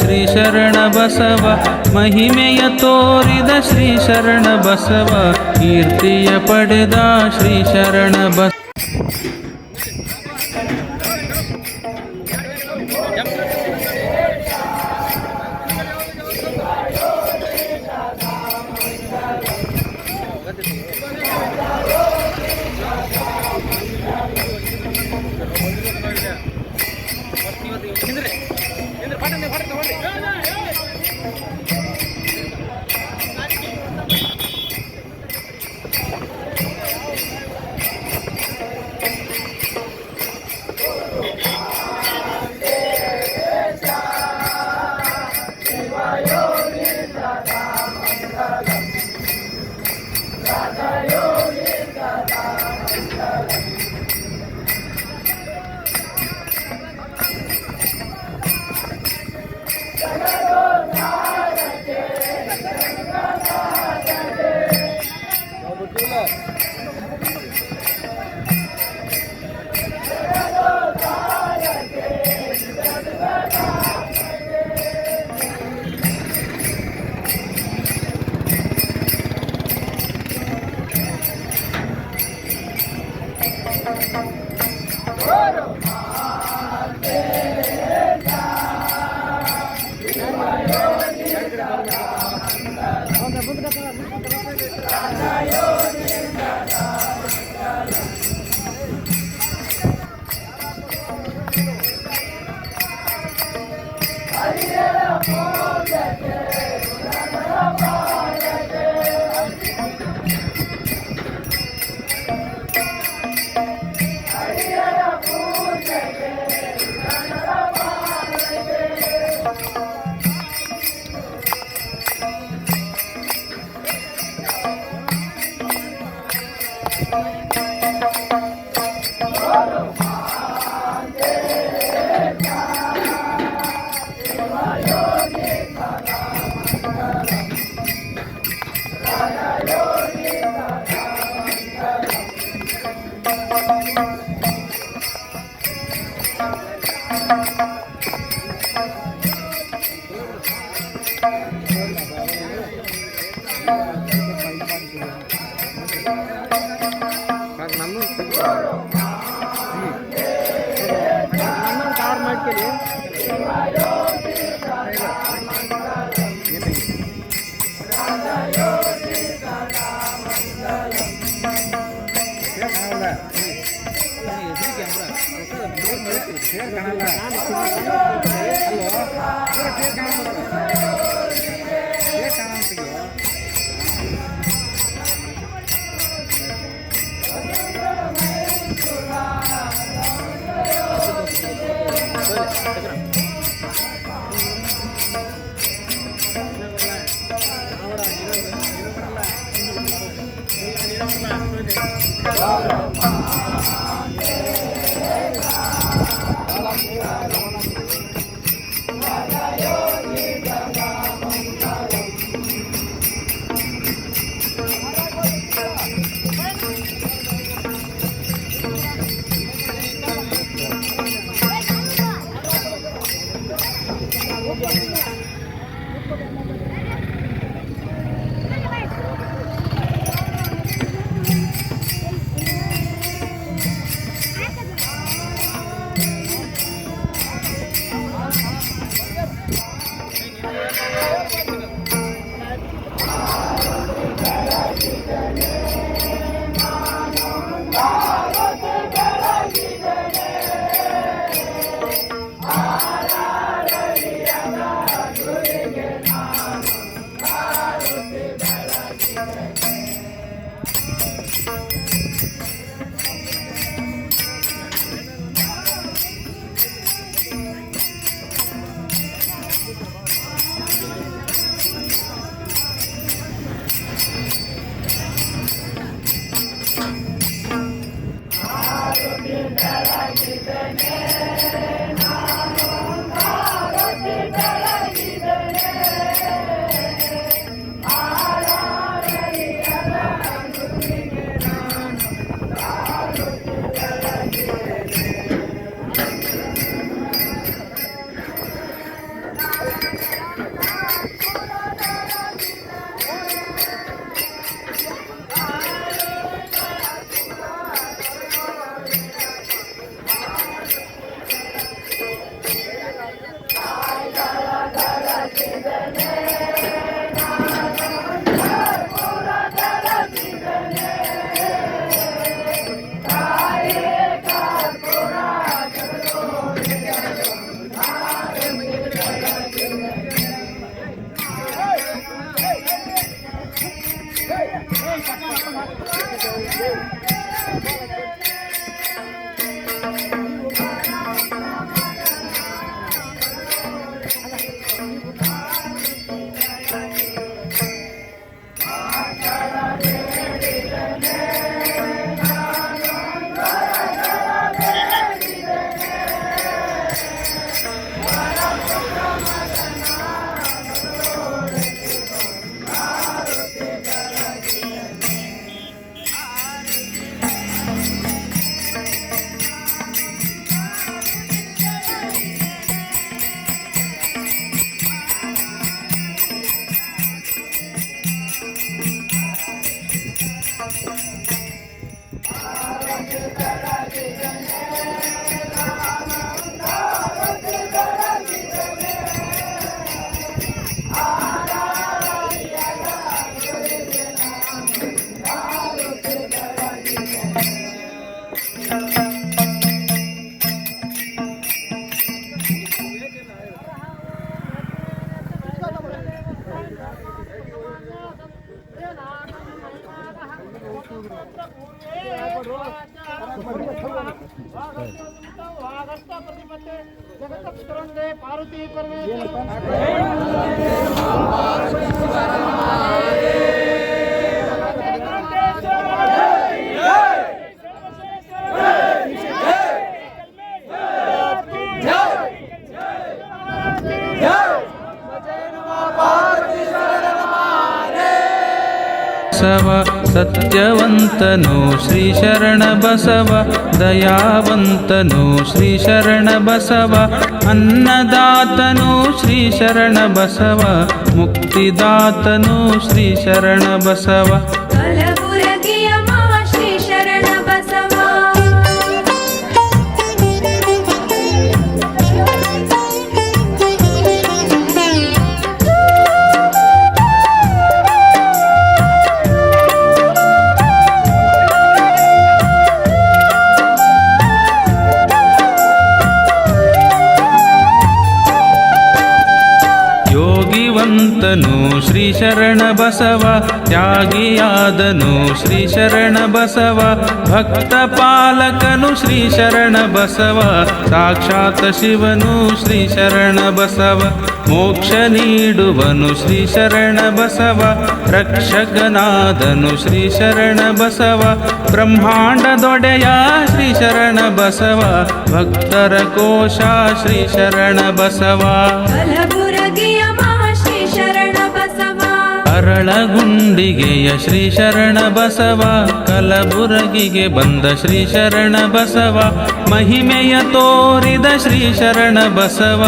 ಶ್ರೀ ಶರಣ ಬಸವ ಮಹಿಮೆಯ ತೋರಿದ ಶ್ರೀ ಶರಣ ಬಸವ ಕೀರ್ತಿಯ ಪಡೆದ ಶ್ರೀ ಶರಣ ಬಸ இருக்குது Woo! ಬಸವ, ಸತ್ಯವಂತನು ಶ್ರೀ ಶರಣ ಬಸವ, ದಯಾವಂತನು ಶ್ರೀ ಶರಣ ಬಸವ, ಅನ್ನದಾತನು ಶ್ರೀ ಶರಣ ಬಸವ, ಮುಕ್ತಿದಾತನು ಶ್ರೀ ಶರಣ ಬಸವ. ಶ್ರೀ ಶರಣ ಬಸವ ತ್ಯಾಗಿಯಾದನು ಶ್ರೀ ಶರಣ ಬಸವ ಭಕ್ತ ಪಾಲಕನು ಶ್ರೀ ಶರಣ ಬಸವ ಸಾಕ್ಷಾತ್ ಶಿವನು ಶ್ರೀ ಶರಣ ಬಸವ ಮೋಕ್ಷ ನೀಡುವನು ಶ್ರೀ ಶರಣ ಬಸವ ರಕ್ಷಕನಾದನು ಶ್ರೀ ಶರಣ ಬಸವ ಬ್ರಹ್ಮಾಂಡದೊಡೆಯ ಶ್ರೀ ಶರಣ ಬಸವ ಭಕ್ತರ ಕೋಶ ಶ್ರೀ ಶರಣ ಬಸವ ಅರಳಗುಂಡಿಗೆಯ ಶ್ರೀ ಶರಣ ಬಸವ, ಕಲಬುರಗಿಗೆ ಬಂದ ಶ್ರೀ ಶರಣ ಬಸವ, ಮಹಿಮೆಯ ತೋರಿದ ಶ್ರೀ ಶರಣ ಬಸವ,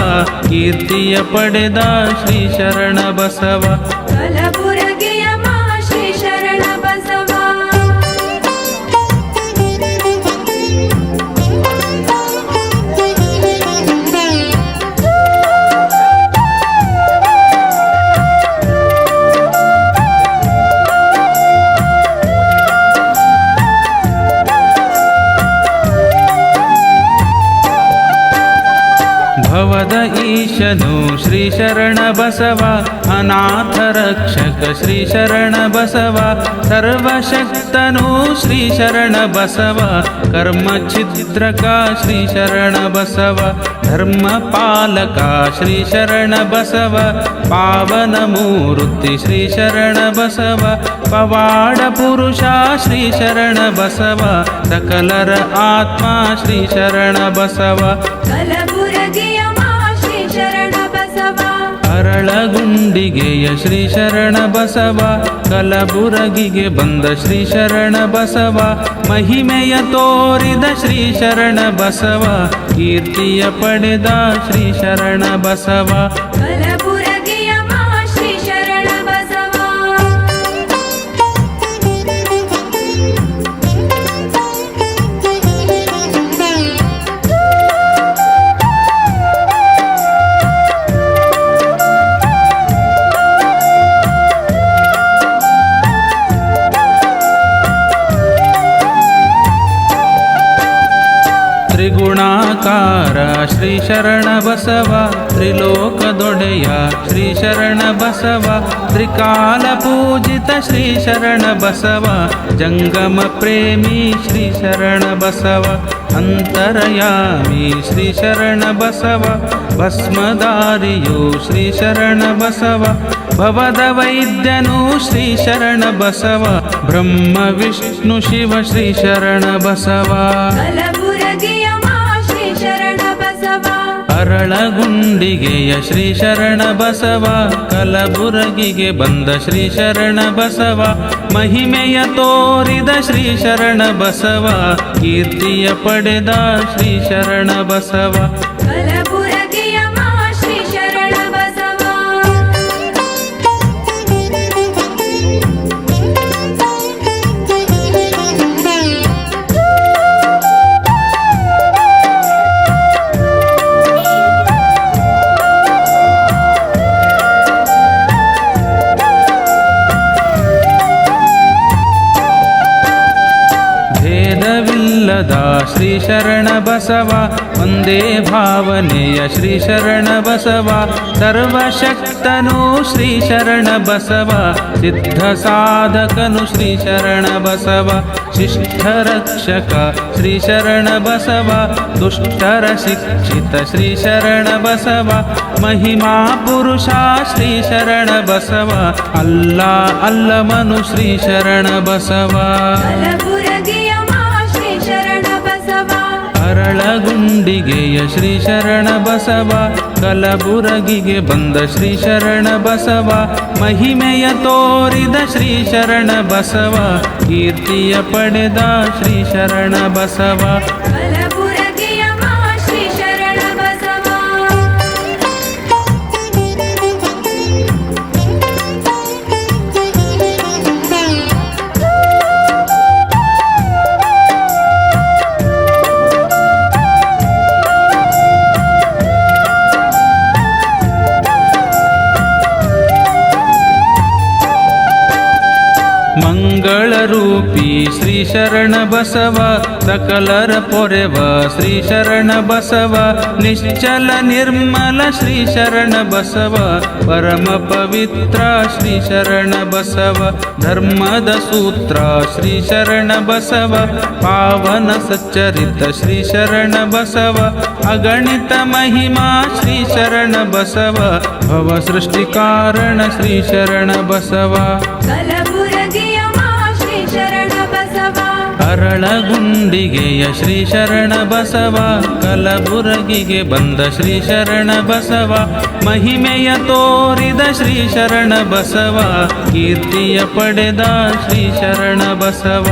ಕೀರ್ತಿಯ ಪಡೆದ ಶ್ರೀ ಶರಣ ಬಸವ. ಈಶನು ಶ್ರೀ ಶರಣ ಬಸವ, ಅನಾಥ ರಕ್ಷಕ ಶ್ರೀ ಶರಣ ಬಸವ, ಸರ್ವಶಕ್ತನು ಶ್ರೀ ಶರಣ ಬಸವ, ಕರ್ಮ ಛಿದ್ರಕ ಶ್ರೀ ಶರಣ ಬಸವ, ಧರ್ಮ ಪಾಲಕ ಶ್ರೀ ಶರಣ ಬಸವ, ಪಾವನ ಮೂರ್ತಿ ಶ್ರೀ ಶರಣ ಬಸವ, ಪವಾಡ ಪುರುಷ ಶ್ರೀ ಶರಣ ಬಸವ, ಸಕಲರ ಆತ್ಮ ಶ್ರೀ ಶರಣ ಬಸವ. ಅರಳಗುಂಡಿಗೆಯ ಶ್ರೀ ಶರಣ ಬಸವ, ಕಲಬುರಗಿಗೆ ಬಂದ ಶ್ರೀ ಶರಣ ಬಸವ, ಮಹಿಮೆಯ ತೋರಿದ ಶ್ರೀ ಶರಣ ಬಸವ, ಕೀರ್ತಿಯ ಪಡೆದ ಶ್ರೀ ಶರಣ ಬಸವ. ಗುಣಾಕಾರ ಶ್ರೀ ಶರಣ ಬಸವ ತ್ರಿಲೋಕದೊಡೆಯ ಶ್ರೀ ಶರಣ ಬಸವ ತ್ರಿಕಾಲ ಪೂಜಿತ ಶ್ರೀ ಶರಣ ಬಸವ ಜಂಗಮ ಪ್ರೇಮಿ ಶ್ರೀ ಶರಣ ಬಸವ ಅಂತರಯಾಮಿ ಶ್ರೀ ಶರಣ ಬಸವ ಭಸ್ಮದಾರಿಯು ಶ್ರೀ ಶರಣ ಬಸವ ಭವದ ವೈದ್ಯನು ಶ್ರೀ ಶರಣ ಬಸವ ಬ್ರಹ್ಮ, ವಿಷ್ಣು, ಶಿವ ಶ್ರೀ ಶರಣ ಬಸವ ಅರಳಗುಂಡಿಗೆಯ ಶ್ರೀ ಶರಣ ಬಸವ, ಕಲಬುರಗಿಗೆ ಬಂದ ಶ್ರೀ ಶರಣ ಬಸವ, ಮಹಿಮೆಯ ತೋರಿದ ಶ್ರೀ ಶರಣ ಬಸವ, ಕೀರ್ತಿಯ ಪಡೆದ ಶ್ರೀ ಶರಣ ಬಸವ. श्री वन्दे भावनेय श्री सर्वशक्तनु बसव सिद्धसाधकनु श्री शिष्ठरक्षक श्री दुष्टरशिक्षित बसव महिमा पुरुषा श्री अल्ला अल्लमनु श्री ಅರಳಗುಂಡಿಗೆಯ ಶ್ರೀ ಶರಣ ಬಸವ, ಕಲಬುರಗಿಗೆ ಬಂದ ಶ್ರೀ ಶರಣ ಬಸವ, ಮಹಿಮೆಯ ತೋರಿದ ಶ್ರೀ ಶರಣ ಬಸವ, ಕೀರ್ತಿಯ ಪಡೆದ ಶ್ರೀ ಶರಣ ಬಸವ. ರೂಪಿ ಶ್ರೀ ಶರಣ ಬಸವ, ಸಕಲರ ಪೊರೆವ ಶ್ರೀ ಶರಣ ಬಸವ, ನಿಶ್ಚಲ ನಿರ್ಮಲ ಶ್ರೀ ಶರಣ ಬಸವ, ಪರಮ ಪವಿತ್ರ ಶ್ರೀ ಶರಣ ಬಸವ, ಧರ್ಮದ ಸೂತ್ರ ಶ್ರೀ ಶರಣ ಬಸವ, ಪಾವನ ಸಚ್ಚರಿತ ಶ್ರೀ ಶರಣ ಬಸವ, ಅಗಣಿತ ಮಹಿಮಾ ಶ್ರೀ ಶರಣ ಬಸವ, ಭವ ಸೃಷ್ಟಿ ಕಾರಣ ಶ್ರೀ ಶರಣ ಬಸವ. ಅರಳಗುಂಡಿಗೆಯ ಶ್ರೀ ಶರಣ ಬಸವ, ಕಲಬುರಗಿಗೆ ಬಂದ ಶ್ರೀ ಶರಣ ಬಸವ, ಮಹಿಮೆಯ ತೋರಿದ ಶ್ರೀ ಶರಣ ಬಸವ, ಕೀರ್ತಿಯ ಪಡೆದ ಶ್ರೀ ಶರಣ ಬಸವ.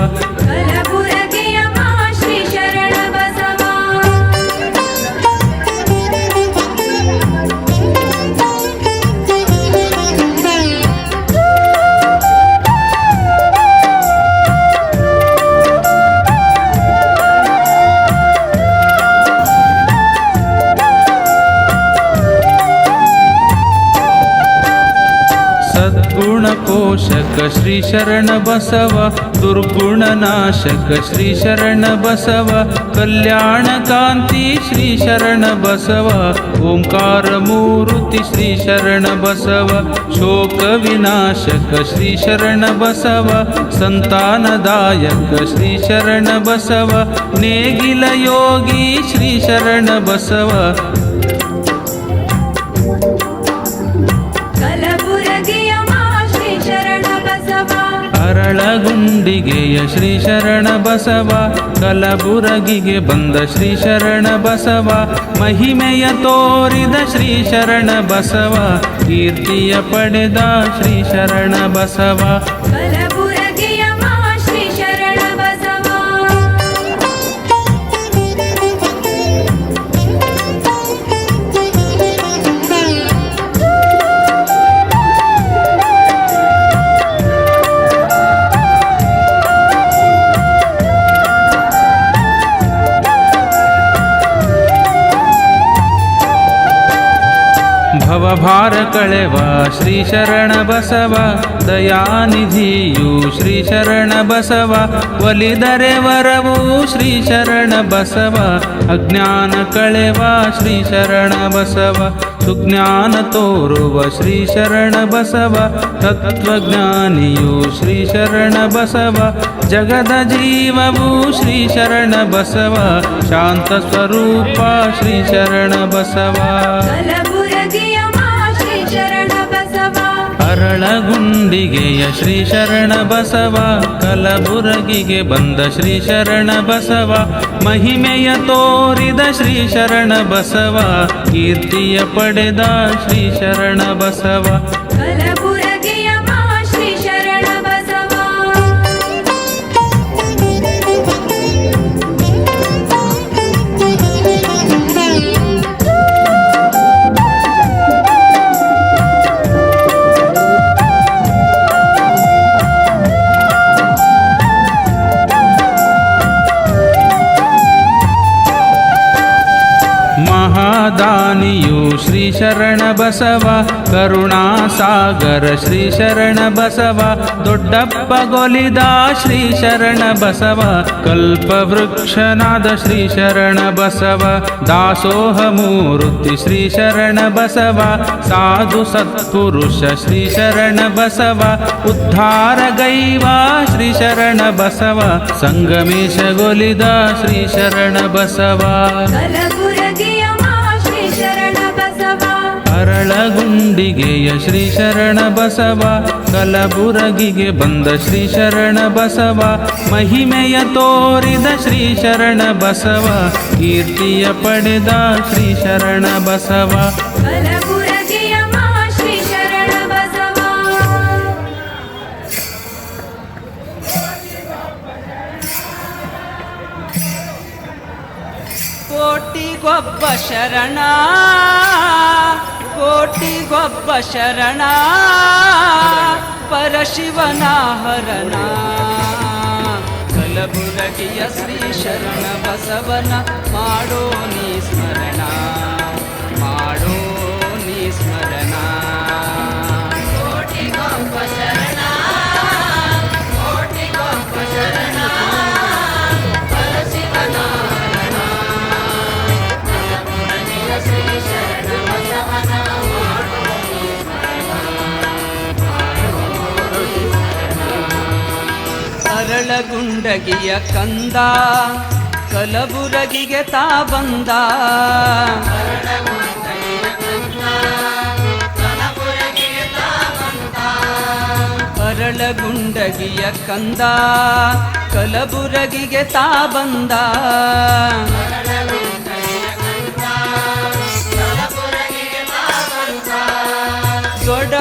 ोषक श्रीशरणबसव दुर्गुणनाशक श्रीशरणबसव कल्याणकान्ति श्रीशरणबसव शरण बसव ओङ्कारमूर्ति श्री शोकविनाशक श्रीशरणबसव सन्तानदायक श्रीशरणबसव नेगिलयोगी श्रीशरणबसव ಅರಳಗುಂಡಿಗೆಯ ಶ್ರೀ ಶರಣ ಬಸವ, ಕಲಬುರಗಿಗೆ ಬಂದ ಶ್ರೀ ಶರಣ ಬಸವ, ಮಹಿಮೆಯ ತೋರಿದ ಶ್ರೀ ಶರಣ ಬಸವ, ಕೀರ್ತಿಯ ಪಡೆದ ಶ್ರೀ ಶರಣ ಬಸವ. ಭವಭಾರ ಕಳೆವ ಶ್ರೀ ಶರಣ ಬಸವ, ದಯಾನಿಧಿಯು ಶ್ರೀ ಶರಣ ಬಸವ, ಒಲಿದರೆ ವರವು ಶ್ರೀ ಶರಣ ಬಸವ, ಅಜ್ಞಾನ ಕಳೆವ ಶ್ರೀ ಶರಣ ಬಸವ, ಸುಜ್ಞಾನ ತೋರುವ ಶ್ರೀ ಶರಣ ಬಸವ, ತತ್ವಜ್ಞಾನಿಯು ಶ್ರೀ ಶರಣ ಬಸವ, ಜಗದ ಜೀವವು ಶ್ರೀ ಶರಣ ಬಸವ, ಶಾಂತ ಸ್ವರೂಪ ಶ್ರೀ ಶರಣ ಬಸವ. ಅರಳಗುಂಡಿಗೆಯ ಶ್ರೀ ಶರಣ ಬಸವ, ಕಲಬುರಗಿಗೆ ಬಂದ ಶ್ರೀ ಶರಣ ಬಸವ, ಮಹಿಮೆಯ ತೋರಿದ ಶ್ರೀ ಶರಣ ಬಸವ, ಕೀರ್ತಿಯ ಪಡೆದ ಶ್ರೀ ಶರಣ ಬಸವ. ಮಹಾದಾನಿಯು ಶ್ರೀ ಶರಣ ಬಸವ ಕರುಣಾಸಾಗರ ಶ್ರೀ ಶರಣ ಬಸವ ದೊಡ್ಡಪ್ಪ ಗೊಲಿದ ಶ್ರೀ ಶರಣ ಬಸವ ಕಲ್ಪವೃಕ್ಷನಾದ ಶ್ರೀ ಶರಣ ಬಸವ ದಾಸೋಹ ಮೂರ್ತಿ ಶ್ರೀ ಶರಣ ಬಸವ ಸಾಧು ಸತ್ಪುರುಷ ಶ್ರೀ ಶರಣ ಬಸವ ಉದ್ಧಾರ ಗೈವ ಶ್ರೀ ಶರಣ ಬಸವ ಸಂಗಮೇಶಗೊಲಿದ ಶ್ರೀ ಶರಣ ಬಸವ ಅರಳಗುಂಡಿಗೆಯ ಶ್ರೀ ಶರಣ ಬಸವ ಕಲಬುರಗಿಗೆ ಬಂದ ಶ್ರೀ ಶರಣ ಬಸವ ಮಹಿಮೆಯ ತೋರಿದ ಶ್ರೀ ಶರಣ ಬಸವ ಕೀರ್ತಿಯ ಪಡೆದ ಶ್ರೀ ಶರಣ ಬಸವ. ಕಲಬುರಗಿಯ ಮಾ ಶ್ರೀ ಶರಣ ಬಸವ ಕೋಟಿಗೊಬ್ಬ ಶರಣ. ಕೋಟಿಗೊಬ್ಬ ಶರಣ ಪರಶಿವನ ಹರಣ ಕಲಬುರಗಿಯ ಶ್ರೀ ಶರಣ ಬಸವನ ಮಾಡೋ ನೀ ಸ್ಮರಣ ಅರಳಗುಂಡಗಿಯ ಕಂದ ಕಲಬುರಗಿಗೆ ತಾ ಬಂದ. ಅರಳಗುಂಡಗಿಯ ಕಂದ ಕಲಬುರಗಿಗೆ ತಾ ಬಂದ.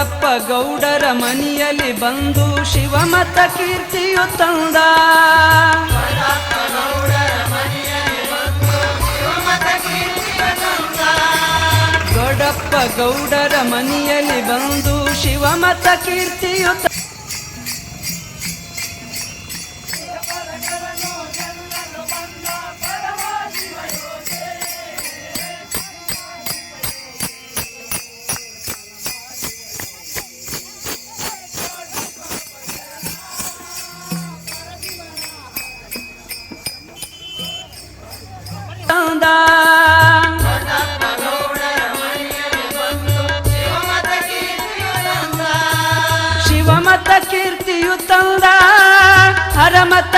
ದೊಡ್ಡಪ್ಪ ಗೌಡರ ಮನೆಯಲ್ಲಿ ಬಂದು ಶಿವಮತ ಕೀರ್ತಿಯು ತಂದ. ಗೌಡಪ್ಪ ಗೌಡರ ಮನೆಯಲ್ಲಿ ಬಂದು ಶಿವಮತ ಕೀರ್ತಿಯು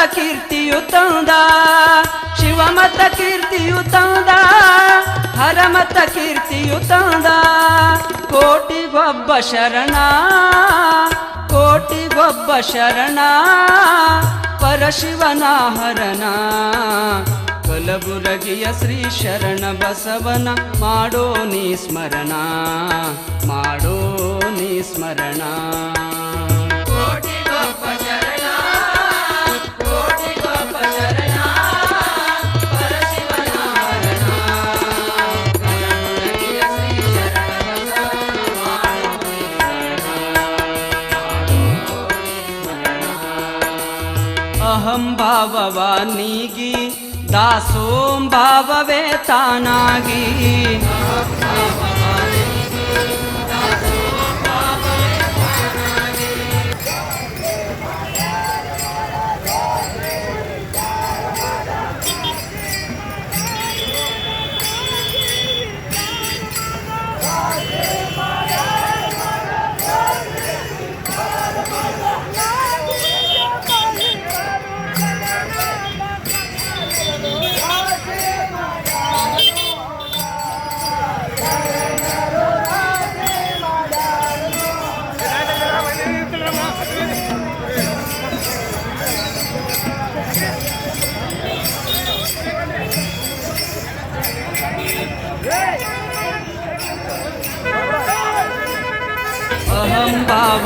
ಕೀರ್ತಿಯು ತಂದ ಶಿವಮತ ಕೀರ್ತಿಯು ತಂದ ಹರಮತ ಕೀರ್ತಿಯು ತಂದ. ಕೋಟಿಗೊಬ್ಬ ಶರಣ ಕೋಟಿಗೊಬ್ಬ ಶರಣ, ಪರಶಿವನ ಹರಣ. ಕಲಬುರಗಿಯ ಶ್ರೀ ಶರಣ ಬಸವನ, ಮಾಡೋ ನೀ ಸ್ಮರಣ, ಮಾಡೋ ನೀ ಸ್ಮರಣ. ಭಾವವ ನೀಗಿ ದಾಸೋಂ ಭಾವವೇ ತಾನಾಗಿ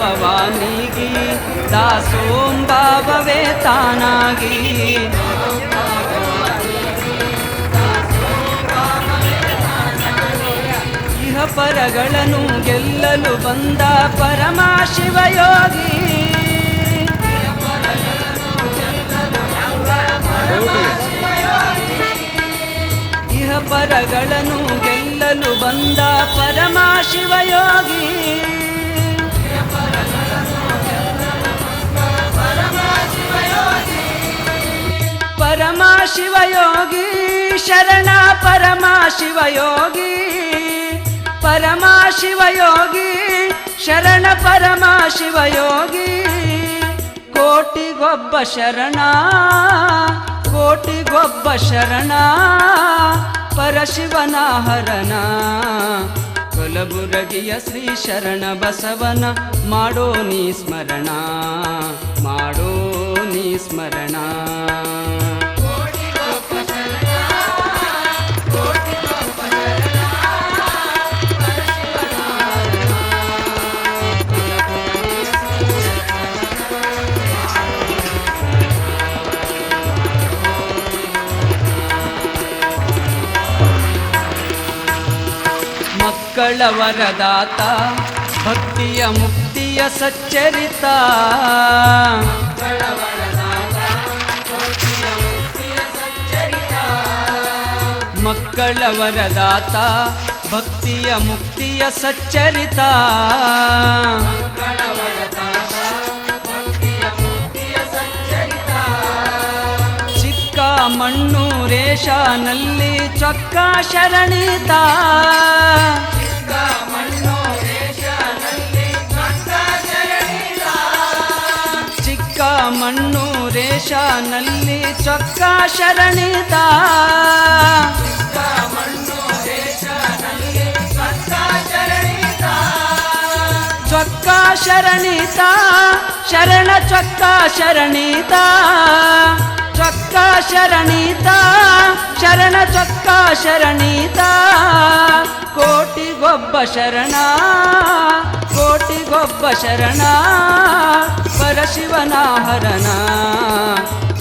ಭಾವವಾನಿಗಿ ದಾಸೋಂಭಾವವೇ ತಾನಾಗಿ. ಇಹ ಪರಗಳನ್ನು ಗೆಲ್ಲಲು ಬಂದ ಪರಮ ಶಿವಯೋಗಿ ಇಹ ಪರಗಳನ್ನು ಗೆಲ್ಲಲು ಬಂದ ಪರಮ ಪರಮ ಶಿವಯೋಗಿ ಶರಣ ಪರಮ ಶಿವಯೋಗಿ ಪರಮ ಶಿವಯೋಗಿ ಶರಣ ಪರಮ ಶಿವಯೋಗಿ ಕೋಟಿಗೊಬ್ಬ ಶರಣ ಕೋಟಿಗೊಬ್ಬ ಶರಣ. ಪರಶಿವನ ಹರಣ, ಕಲಬುರಗಿಯ ಶ್ರೀ ಶರಣ ಬಸವನ ಮಾಡೋ ನೀ ಸ್ಮರಣ, ಮಾಡೋ ನೀ ಸ್ಮರಣ. ಮಕ್ಕಳ ವರದಾತ ಭಕ್ತಿಯ ಮುಕ್ತಿಯ ಸಚ್ಚರಿತ. ಮಕ್ಕಳ ವರದಾತ ಭಕ್ತಿಯ ಮುಕ್ತಿಯ ಸಚ್ಚರಿತ. ಚಿಕ್ಕ ರೇಷಾನಲ್ಲಿ ಚೊಕ್ಕ ಶರಣಿತ. ಚಿಕ್ಕ ಮಣ್ಣೂರೇಶನಲ್ಲಿ ಚೊಕ್ಕ ಶರಣಿತ ಚೊಕ್ಕ ಶರಣಿತ ಶರಣ ಚೊಕ್ಕ ಶರಣಿತ ಚೊಕ್ಕ ಶರಣಿತ ಶರಣ ಚೊಕ್ಕ ಶರಣಿತ ಕೋಟಿಗೊಬ್ಬ ಶರಣ, ಕೋಟಿಗೊಬ್ಬ ಶರಣ ಪರಶಿವನ ಹರಣ.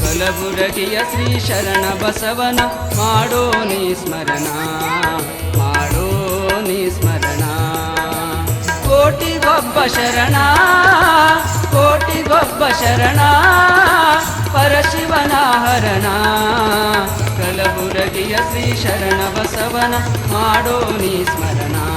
ಕಲಬುರಗಿಯ ಶ್ರೀ ಶರಣ ಬಸವನ ಮಾಡೋ ನೀ ಸ್ಮರಣ, ಮಾಡೋ ನೀ ಸ್ಮರಣ. ಕೋಟಿಗೊಬ್ಬ ಶರಣ ಕೋಟಿಗೊಬ್ಬ ಶರಣ ಪರಶಿವನ ಹರಣ. ಕಲಬುರಗಿಯ ಶ್ರೀ ಶರಣ ಬಸವನ ಮಾಡೋ ನೀ ಸ್ಮರಣ.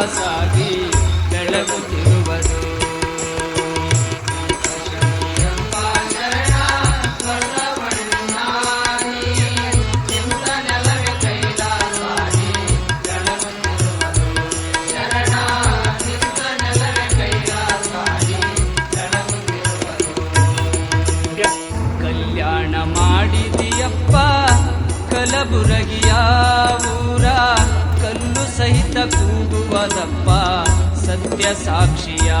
ಕೈಲಾಸಾಗಿ ಬೆಳಗುತ್ತಿರುವುದು ಕಲ್ಯಾಣ ಮಾಡಿದಿಯಪ್ಪ ಕಲಬುರಗಿಯ ಊರ. ಕಲ್ಲು ಸಹಿತ ಕೂಗುವದಪ್ಪ ಸತ್ಯ ಸಾಕ್ಷಿಯ.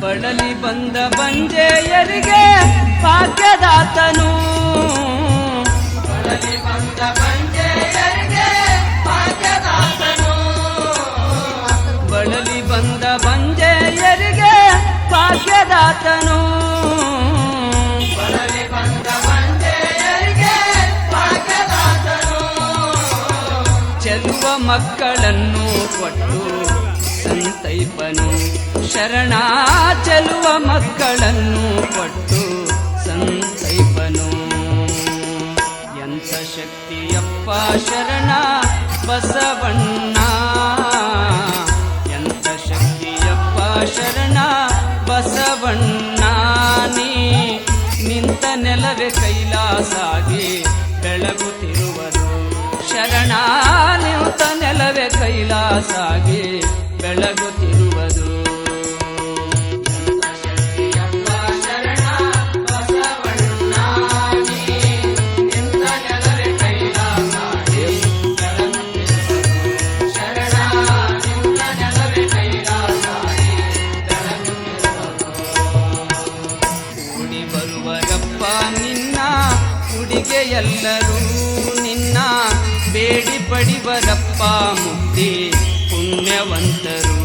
ಬಳಲಿ ಬಂದ ಬಂಜೆಯರಿಗೆ ಭಾಗ್ಯದಾತನು. ಭಾಗ್ಯದಾತನು. ಚೆಲುವ ಮಕ್ಕಳನ್ನು ಕೊಟ್ಟು ಸಂತೈ ಸಂತೈಪನು. ಶರಣ ಚೆಲುವ ಮಕ್ಕಳನ್ನು ಕೊಟ್ಟು ಸಂತೈಪನು. ಎಂಥ ಶಕ್ತಿಯಪ್ಪ ಶರಣ ಬಸವಣ್ಣ. ಬಸವಣ್ಣ ನೀ ನಿಂತ ನೆಲವೇ ಕೈಲಾಸಾಗಿ ಬೆಳಗುತ್ತಿರುವನು. ಶರಣ ನಿಂತ ನೆಲವೇ ಕೈಲಾಸಾಗಿ ಬೆಳಗುತ್ತಿರುವುದು ಹುಡಿಗೆ ಎಲ್ಲರೂ ನಿನ್ನ ಬೇಡಿ ಪಡಿವರಪ್ಪ ಮುಕ್ತಿ ಪುಣ್ಯವಂತರು.